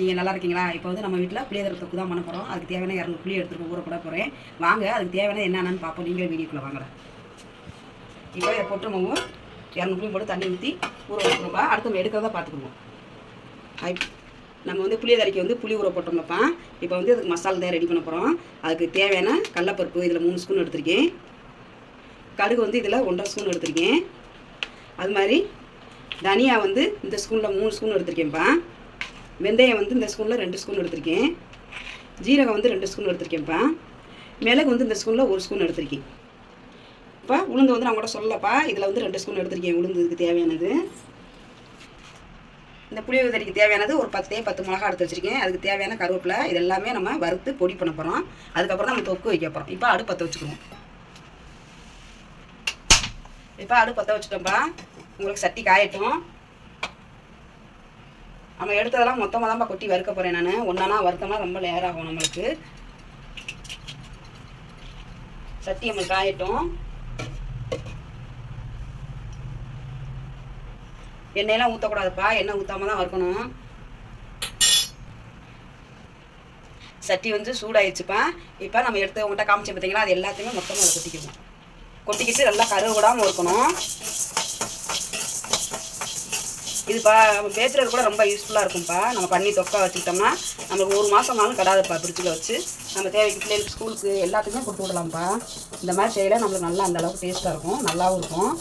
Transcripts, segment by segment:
நீங்கள் நல்லா இருக்கீங்களா? இப்போ வந்து நம்ம வீட்டில் புளியோதரை தொக்கு தான் பண்ண போகிறோம் அதுக்கு தேவையான இரநூறு புளி எடுத்துட்டு ஊற கூட போகிறேன் வாங்க அதுக்கு தேவையான என்னென்னு பார்ப்போம். நீங்களே வீடியோக்குள்ளே வாங்கலாம் இப்போ இதை போட்டுருவோம் இரநூறு புளி போட்டு தண்ணி ஊற்றி ஊற வச்சுருப்பா அடுத்து நம்ம எடுக்கிறத பார்த்துக்குவோம் ஹை நம்ம வந்து புளியதரைக்கு வந்து புளி ஊற போட்டோம்லப்பா. இப்போ வந்து அதுக்கு மசாலா தான் ரெடி பண்ண போகிறோம் அதுக்கு தேவையான கடலப்பருப்பு இதில் மூணு ஸ்பூன் எடுத்திருக்கேன். கடுகு வந்து இதில் ஒன்றரை ஸ்பூன் எடுத்திருக்கேன். அது மாதிரி தனியா வந்து இந்த ஸ்பூனில் மூணு ஸ்பூன் எடுத்திருக்கேன்ப்பா. வெந்தயம் வந்து இந்த ஸ்பூனில் ரெண்டு ஸ்பூன் எடுத்திருக்கேன். ஜீரகம் வந்து ரெண்டு ஸ்பூன் எடுத்திருக்கேன்ப்பா மிளகு வந்து இந்த ஸ்பூனில் ஒரு ஸ்பூன் எடுத்திருக்கேன். இப்போ உளுந்து வந்து நான் கூட சொல்லப்பா. இதில் வந்து ரெண்டு ஸ்பூன் எடுத்திருக்கேன் உளுந்துக்கு தேவையானது. இந்த புளியோதரைக்கு தேவையானது ஒரு பத்தே பத்து மிளகா எடுத்து வச்சுருக்கேன். அதுக்கு தேவையான கருவேப்பிலை இது எல்லாமே நம்ம வறுத்து பொடி பண்ண போகிறோம் அதுக்கப்புறம் தான் நம்ம தொக்கு வைக்க போகிறோம் இப்போ அடுப்பத்தை பற்ற இப்போ அடுப்பத்தை பற்ற வச்சுட்டோம்ப்பா உங்களுக்கு சட்டி காயட்டும். நம்ம எடுத்ததெல்லாம் மொத்தமாக தான்ப்பா கொட்டி வறுக்க போகிறேன் நான். ஒன்றானா வறுத்தோம்னா ரொம்ப லேர் ஆகும் நம்மளுக்கு. சட்டி நம்மளுக்கு காயட்டும். எண்ணெயெல்லாம் ஊற்றக்கூடாதுப்பா எண்ணெய் ஊற்றாம தான் வறுக்கணும். சட்டி வந்து சூடாயிடுச்சுப்பா இப்போ நம்ம எடுத்து உங்கள்கிட்ட காமிச்சு பார்த்தீங்களா அது எல்லாத்தையுமே மொத்தமாக அதை கொட்டிக்கணும். கொட்டிக்கிட்டு நல்லா கருவு விடாமல் இருக்கணும் இதுப்பா நம்ம பேச்சுறது கூட ரொம்ப யூஸ்ஃபுல்லாக இருக்கும்ப்பா. நம்ம பண்ணி தொக்கா வச்சுக்கிட்டோம்னா நம்மளுக்கு ஒரு மாதம்னாலும் கடாதுப்பா ஃப்ரிட்ஜில் வச்சு. நம்ம தேவைக்கு பிள்ளைகளுக்கு ஸ்கூலுக்கு எல்லாத்துக்குமே கொடுத்து விடலாம்ப்பா. இந்த மாதிரி செய்யல நம்மளுக்கு நல்லா அந்த அளவுக்கு டேஸ்ட்டாக இருக்கும் நல்லாவும் இருக்கும்.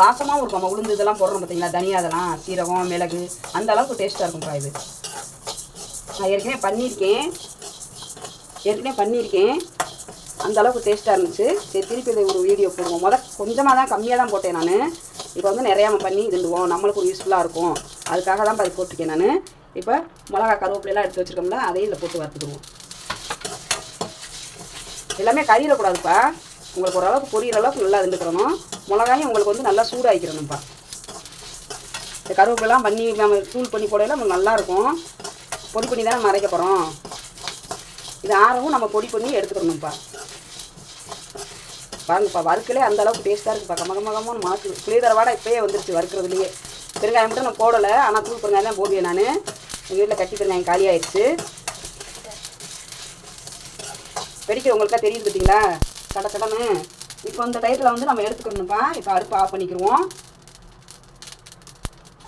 வாசமாகவும் இருக்கும் நம்ம உளுந்து இதெல்லாம் போடுறோம் பார்த்தீங்களா தனியாக அதெல்லாம் சீரகம் மிளகு அந்த அளவுக்கு டேஸ்ட்டாக இருக்கும்ப்பா இது. நான் ஏற்கனவே பண்ணியிருக்கேன். ஏற்கனவே பண்ணியிருக்கேன். அந்த அளவுக்கு டேஸ்ட்டாக இருந்துச்சு. சரி திருப்பி இதை ஒரு வீடியோ போடுவோம். முத கொஞ்சமாக தான் கம்மியாக தான் போட்டேன் நான். இப்போ வந்து நிறையா பண்ணி இருந்துவோம் நம்மளுக்கு ஒரு யூஸ்ஃபுல்லாக இருக்கும். அதுக்காக தான் அது போட்டிருக்கேன் நான். இப்போ மிளகா கருவேப்பிலையெல்லாம் எடுத்து வச்சுருக்கோம்ல அதையும் இதில் போட்டு வறுத்துக்குவோம். எல்லாமே கறியிடக்கூடாதுப்பா. உங்களுக்கு ஓரளவுக்கு பொரியிற அளவுக்கு நல்லா இருந்துக்கிறணும் மிளகாயும் உங்களுக்கு வந்து நல்லா சூடாகிக்கிறணும்ப்பா இந்த கருவேப்பிலாம் பண்ணி நம்ம தூள் பண்ணி போடையில் நமக்கு நல்லாயிருக்கும். பொடி பண்ணி தானே மறைக்க போகிறோம். இது ஆறவும் நம்ம பொடி பண்ணி எடுத்துக்கணும்ப்பா. பாருங்கப்பா வறுக்கலே அந்த அளவுக்கு டேஸ்ட்டாக இருக்குப்பா கம கம கமன்னு மாற்று புளியோதரை வாடை இப்போயே வந்துருச்சு வறுக்கிறதுலையே. பெருங்காயம் மட்டும் நான் போடலை. ஆனால் தூள் பெருங்காயம் தான் போடுவேன் நான். எங்கள் வீட்டில் கட்டி பெருங்காயம் காலி ஆயிடுச்சு. வெடிக்க உங்களுக்கா தெரியுது பார்த்தீங்களா கட கடன்னு இப்போ இந்த டயத்தில் வந்து நம்ம எடுத்துக்கணும்ப்பா. இப்போ அடுப்பு ஆஃப் பண்ணிக்கிடுவோம்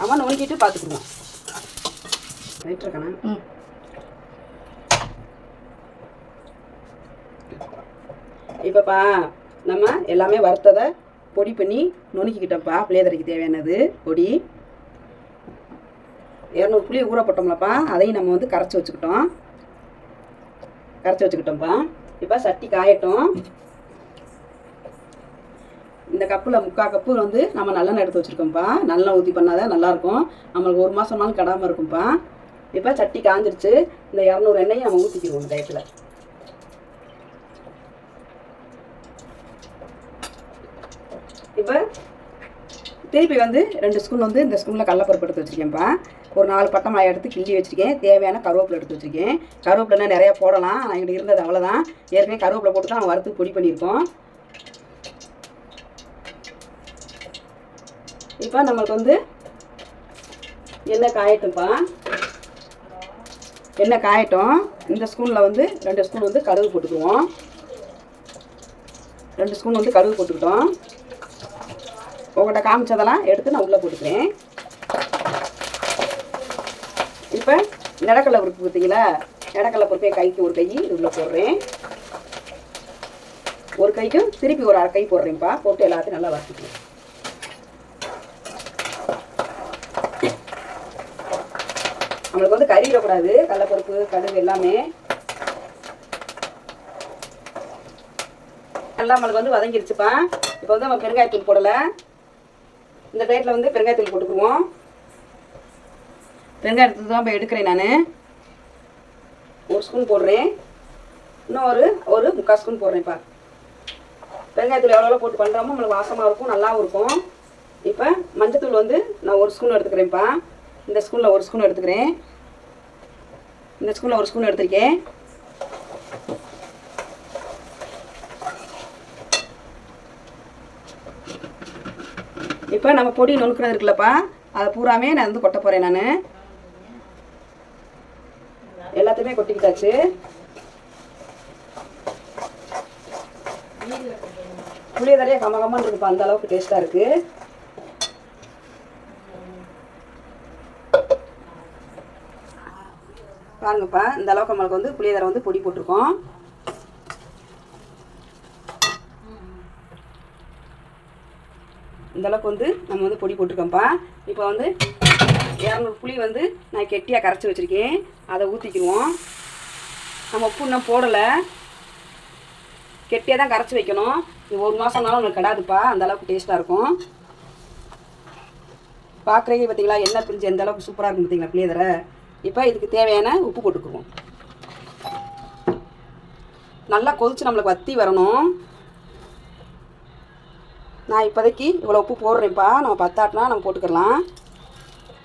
அவன் நுணுக்கிட்டு பார்த்துக்குருவோம் ரைட் இருக்கானே இப்போப்பா நம்ம எல்லாமே வறுத்ததை பொடி பண்ணி நுணுக்கிக்கிட்டோம்ப்பா. புளியதரைக்கு தேவையானது பொடி. இரநூறு புளி ஊற போட்டோம்லப்பா. அதையும் நம்ம வந்து கரைச்சி வச்சுக்கிட்டோம். கரைச்சி வச்சுக்கிட்டோம்ப்பா. இப்போ சட்டி காயட்டும். இந்த கப்பில் முக்கால் கப்பு வந்து நம்ம நல்லெண்ணெய் எடுத்து வச்சுருக்கோம்ப்பா. நல்லெண்ணெய் ஊற்றி பண்ணாதான் நல்லாயிருக்கும். நம்மளுக்கு ஒரு மாதமாலும் கடாமல் இருக்கும்ப்பா. இப்போ சட்டி காஞ்சிருச்சு. இந்த இரநூறு எண்ணெயை நம்ம ஊற்றிக்கிடுவோம் டயத்தில். இப்போ திருப்பி வந்து ரெண்டு ஸ்பூன் வந்து இந்த ஸ்பூனில் கடலப்பருப்பு எடுத்து வச்சுருக்கேன்ப்பா ஒரு நாலு பட்டை மிளகாய் எடுத்து கிள்ளி வச்சுருக்கேன். தேவையான கருவேப்பிலை எடுத்து வச்சுருக்கேன். கருவேப்பிலைனா நிறையா போடலாம். ஆனால் எங்கிட்ட இருந்தது அவ்வளோதான் ஏற்கனவே கருவேப்பிலை போட்டு தான் வறுத்து பொடி பண்ணியிருக்கோம். இப்போ நம்மளுக்கு வந்து எண்ணெய் காயட்டும்ப்பா எண்ணெய் காயட்டும். இந்த ஸ்பூனில் வந்து ரெண்டு ஸ்பூன் வந்து கடுகு போட்டுக்குவோம். ரெண்டு ஸ்பூன் வந்து கடுகு போட்டுக்கிட்டோம். உங்கள்கிட்ட காமிச்சதெல்லாம் எடுத்து நான் உள்ளே போட்டுக்கிறேன். இப்போ நிலக்கடலை பருப்பு பார்த்தீங்களா? நிலக்கடலை பொறுப்பே கைக்கு ஒரு கை உள்ளே போடுறேன். ஒரு கைக்கும் திருப்பி ஒரு அரை கை போடுறேன்ப்பா. போட்டு எல்லாத்தையும் நல்லா வறுத்துக்கிறேன் நம்மளுக்கு வந்து கறியிடக்கூடாது கடலப்பருப்பு கடுகு எல்லாமே. நல்லா நம்மளுக்கு வந்து வதங்கிருச்சுப்பா. இப்போ வந்து நம்ம பெருங்காயத்தூள் போடலை. இந்த பிளேட்டில் வந்து பெருங்காயத்தூள் போட்டுக்குவோம். பெருங்காயத்தூள் தான் இப்போ எடுக்கிறேன் நான். ஒரு ஸ்பூன் போடுறேன். இன்னும் ஒரு ஒரு முக்கால் ஸ்பூன் போடுறேன்ப்பா பெருங்காயத்தூள் எவ்வளோ போட்டு பண்ணுறோமோ நம்மளுக்கு வாசமாக இருக்கும் நல்லாவும் இருக்கும். இப்போ மஞ்சத்தூள் வந்து நான் ஒரு ஸ்பூன் எடுத்துக்கிறேன்ப்பா இந்த ஸ்கூலில் ஒரு ஸ்பூன் எடுத்துக்கிறேன். இந்த ஸ்கூலில் ஒரு ஸ்பூன் எடுத்துருக்கேன். இப்போ நம்ம பொடி நுணுக்கிறது இருக்குல்லப்பா. அதை பூராமே நான் வந்து கொட்ட போகிறேன் நான். எல்லாத்தையுமே கொட்டிக்கிட்டாச்சு. புளியோதரையே கம கம்மன் இருக்குப்பா அந்த அளவுக்கு டேஸ்ட்டாக இருக்கு. பாருங்கப்பா இந்த அளவுக்கு நம்மளுக்கு வந்து புளியதரை வந்து பொடி போட்டிருக்கோம். அந்தளவுக்கு வந்து நம்ம வந்து பொடி போட்டிருக்கோம்ப்பா. இப்போ வந்து இரநூறு புளி வந்து நான் கெட்டியாக கரைச்சி வச்சுருக்கேன். அதை ஊற்றிக்கிடுவோம் நம்ம உப்பு இன்னும் போடலை. கெட்டியாக தான் கரைச்சி வைக்கணும். இது ஒரு மாதம்னாலும் உங்களுக்கு கிடாதுப்பா. அந்தளவுக்கு டேஸ்ட்டாக இருக்கும். பார்க்குறீங்க பார்த்தீங்களா எண்ணெய் பிரிஞ்சு எந்த அளவுக்கு சூப்பராக இருக்கும் பார்த்தீங்களா புளியதரை இப்போ இதுக்கு தேவையான உப்பு போட்டுக்குவோம். நல்லா கொதிச்சு நம்மளுக்கு வத்தி வரணும். நான் இப்போதைக்கு இவ்வளோ உப்பு போடுறேன்ப்பா. நம்ம பத்தாட்டினா நம்ம போட்டுக்கலாம்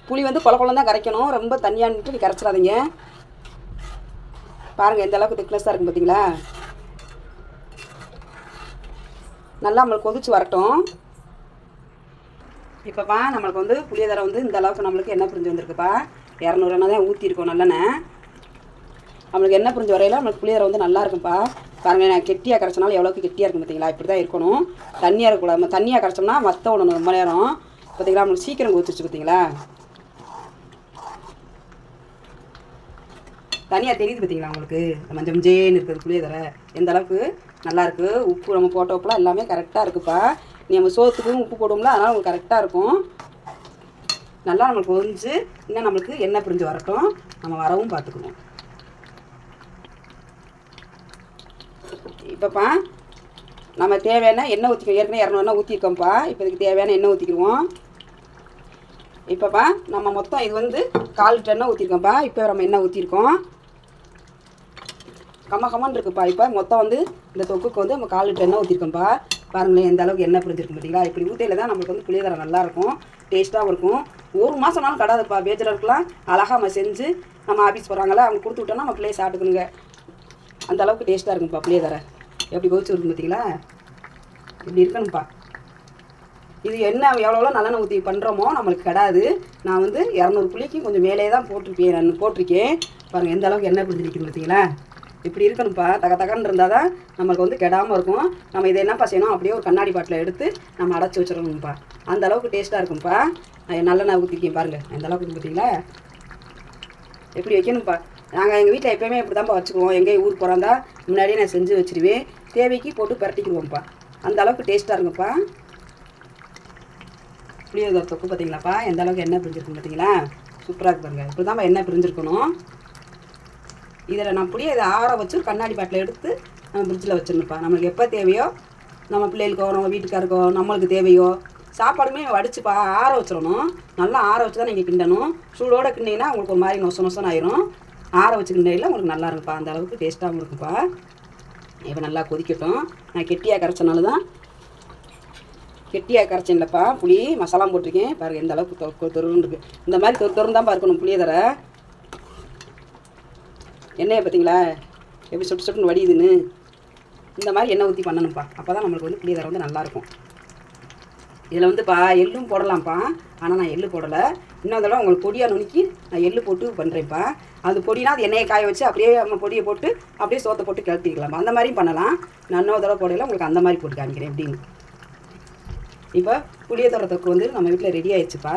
புளி வந்து குள குளம் தான் கரைக்கணும். ரொம்ப தண்ணியான்ட்டு நீ கரைச்சிடாதீங்க. பாருங்கள் எந்த அளவுக்கு திக்னஸாக இருக்கும் பார்த்தீங்களா நல்லா நம்மளுக்கு கொதிச்சு வரட்டும். இப்போப்பா நம்மளுக்கு வந்து புளியோதரை வந்து இந்த அளவுக்கு நம்மளுக்கு என்ன புரிஞ்சு வந்திருக்குப்பா. இரநூறு எண்ணெய் தான் ஊற்றிருக்கோம் நல்லெண்ணெய். நம்மளுக்கு என்ன புரிஞ்சு வரையில நம்மளுக்கு புளியோதரை வந்து நல்லா இருக்கும்ப்பா பாருங்க நான் கெட்டியாக கரைச்சனால எவ்வளோக்கு கெட்டியாக இருக்கும் பார்த்தீங்களா இப்படி தான் இருக்கணும். தண்ணியாக இருக்கக்கூடாது. நம்ம தண்ணியாக கரைச்சோம்னா மற்ற விடணும் ரொம்ப நேரம் பார்த்தீங்களா நம்மளுக்கு சீக்கிரம் கொதிச்சிச்சு பார்த்தீங்களா தனியாக தெரியுது பார்த்தீங்களா உங்களுக்கு? மஞ்சள் மஞ்சேன்னு இருக்கிறது புளியோதரை எந்த அளவுக்கு நல்லாயிருக்கு உப்பு நம்ம போட்ட உப்புலாம் எல்லாமே கரெக்டாக இருக்குப்பா. நீ நம்ம சோத்துக்கும் உப்பு போடுவோம்ல அதனால் உங்களுக்கு கரெக்டாக இருக்கும். நல்லா நம்மளுக்கு ஒழிஞ்சு இன்னும் நம்மளுக்கு எண்ணெய் பிரிஞ்சு வரட்டும். நம்ம வரவும் பார்த்துக்குவோம் இப்போப்பா நம்ம தேவையான எண்ணெய் ஊற்றிக்கோ ஏற்கனவே இரநூறு எண்ணெய் ஊற்றிருக்கோம்ப்பா இப்போ இதுக்கு தேவையான எண்ணெய் ஊற்றிக்கிடுவோம் இப்போப்பா நம்ம மொத்தம் இது வந்து கால் லிட்டர் எண்ணெய் ஊற்றிருக்கோம்ப்பா இப்போ நம்ம எண்ணெய் ஊற்றிருக்கோம் கம்ம கம்மன் இருக்குப்பா. இப்போ மொத்தம் வந்து இந்த தொக்குக்கு வந்து நம்ம கால் லிட்டர் எண்ணெய் ஊற்றிருக்கோம்ப்பா பாருங்களேன் எந்த அளவுக்கு எண்ணெய் புரிஞ்சிருக்கு பார்த்தீங்களா இப்படி ஊற்றையில் தான் நம்மளுக்கு வந்து புளியோதரை நல்லாயிருக்கும். டேஸ்ட்டாகவும் இருக்கும். ஒரு மாதம்னாலும் கடாதுப்பா. பேச்சலருக்குலாம் அழகாக நம்ம செஞ்சு நம்ம ஆஃபீஸ் போகிறாங்களா அவங்க கொடுத்து விட்டோம்னா நம்ம பிள்ளைய சாப்பிட்டுக்கணுங்க. அந்த அளவுக்கு டேஸ்ட்டாக இருக்கும்ப்பா புளியோதரை. எப்படி கொதிச்சு வருது பார்த்தீங்களா? இப்படி இருக்கணும்ப்பா இது என்ன எவ்வளோ நல்லெண்ணெய் ஊற்றி பண்ணுறோமோ நம்மளுக்கு கிடாது. நான் வந்து இரநூறு புளிக்கு கொஞ்சம் மேலே தான் போட்டிருக்கேன் நான் போட்டிருக்கேன். பாருங்கள் எந்த அளவுக்கு எண்ணெய் பிடிச்சி பார்த்தீங்களா? இப்படி இருக்கணும்ப்பா தக தகன்னு இருந்தால் தான் நம்மளுக்கு வந்து கெடாமல் இருக்கும். நம்ம இதை என்னப்பா செய்யணும்? அப்படியே ஒரு கண்ணாடி பாட்டில் எடுத்து நம்ம அடைச்சி வச்சிடணும்ப்பா அந்த அளவுக்கு டேஸ்ட்டாக இருக்கும்ப்பா நான் நல்லெண்ணெய் ஊற்றிருக்கேன் பாருங்கள் எந்த அளவுக்கு பார்த்தீங்களா? எப்படி வைக்கணும்ப்பா நாங்கள் எங்கள் வீட்டில் எப்போயுமே இப்படி தான்ப்பா வச்சுக்குவோம். எங்கேயும் ஊருக்கு போகிறாந்தா முன்னாடியே நான் செஞ்சு வச்சிருவேன். தேவைக்கு போட்டு பரட்டிக்கிடுவோம்ப்பா. அந்த அளவுக்கு டேஸ்ட்டாக இருக்கும்ப்பா புளியோதரை தொக்கு பார்த்தீங்களாப்பா எந்த அளவுக்கு எண்ணெய் பிரிஞ்சிருக்கும் பார்த்தீங்களா சூப்பராக இருக்கு பாருங்க. இப்படி தான் எண்ணெய் பிரிஞ்சிருக்கணும். இதில் நான் புளியை இதை ஆற வச்சு கண்ணாடி பாட்டில் எடுத்து நம்ம ஃப்ரிட்ஜில் வச்சிடணும்ப்பா. நம்மளுக்கு எப்போ தேவையோ நம்ம பிள்ளைகளுக்கோ நம்ம வீட்டுக்காருக்கோ நம்மளுக்கு தேவையோ சாப்பாடுமே வடிச்சுப்பா. ஆற வச்சிடணும். நல்லா ஆற வச்சு தான் நீங்கள் கிண்டணும். சூடோடு கிண்டிங்கன்னா உங்களுக்கு ஒரு மாதிரி நொச நொசன்னு ஆயிரும். ஆற வச்சு கிண்டையில் உங்களுக்கு நல்லா இருக்கும்ப்பா அந்த அளவுக்கு டேஸ்ட்டாகவும் இருக்கும்ப்பா இப்போ நல்லா கொதிக்கட்டும். நான் கெட்டியாக கரைச்சனால தான் கெட்டியாக கரைச்சேன்லப்பா புளி மசாலா போட்டிருக்கேன். பாருங்கள் எந்த அளவுக்கு தொ தொருன்னு இருக்குது இந்த மாதிரி தொரு தொருன்னு தான் இருக்கணும் தர. எண்ணெயை பார்த்தீங்களா எப்படி சொட்டு சுட்டுன்னு வடியுதுன்னு. இந்த மாதிரி எண்ணெய் ஊற்றி பண்ணணும்ப்பா. அப்போ தான் நம்மளுக்கு வந்து புளியதரை வந்து நல்லாயிருக்கும் இதில் வந்துப்பா எள்ளும் போடலாம்ப்பா. ஆனால் நான் எள்ளு போடலை. இன்னொரு தடவை உங்களுக்கு பொடியாக நுணுக்கி நான் எள்ளு போட்டு பண்ணுறேன்ப்பா அது பொடினா அது எண்ணெயை காய வச்சு அப்படியே நம்ம பொடியை போட்டு அப்படியே சோத்தை போட்டு கிளப்பிக்கலாம்ப்பா அந்த மாதிரியும் பண்ணலாம். நான் இன்னொரு தடவை போடையில உங்களுக்கு அந்த மாதிரி போட்டு காமிக்கிறேன். எப்படின்னு. இப்போ புளியத்தோட தொக்கு வந்து நம்ம வீட்டில் ரெடி ஆயிடுச்சுப்பா.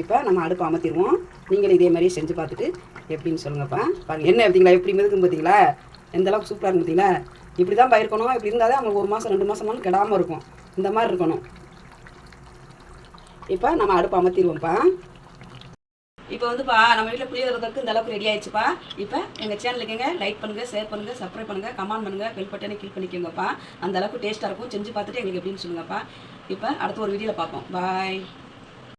இப்போ நம்ம அடுப்பு அமர்த்திடுவோம். நீங்களும் இதே மாதிரியே செஞ்சு பார்த்துட்டு எப்படின்னு சொல்லுங்கப்பா. பாருங்கள் என்ன எப்படிங்களா எப்படி மிதக்கும் பார்த்தீங்களா? எந்த அளவுக்கு சூப்பராக இருக்கும் பார்த்தீங்களா? இப்படி தான் பயிருக்கணும் இப்படி இருந்தால் தான் ஒரு மாதம் ரெண்டு மாதமானு கெடாமல் இருக்கும். இந்த மாதிரி இருக்கணும். இப்போ நம்ம அடுப்பு அமர்த்திடுவோம்ப்பா. இப்போ வந்துப்பா நம்ம வீட்டில் புளியோதரத்துக்கு இந்த அளவுக்கு ரெடி ஆயிடுச்சுப்பா. இப்போ எங்கள் சேனலுக்குங்க லைக் பண்ணுங்கள் ஷேர் பண்ணுங்கள் சப்ஸ்கிரைப் பண்ணுங்கள் கமெண்ட் பண்ணுங்கள் பெல் பட்டனை கிளிக் பண்ணிக்கோங்கப்பா. அந்த அளவுக்கு டேஸ்ட்டாக இருக்கும். செஞ்சு பார்த்துட்டு எங்களுக்கு எப்படின்னு சொல்லுங்கப்பா. இப்போ அடுத்த ஒரு வீடியோவில் பார்ப்போம். பாய்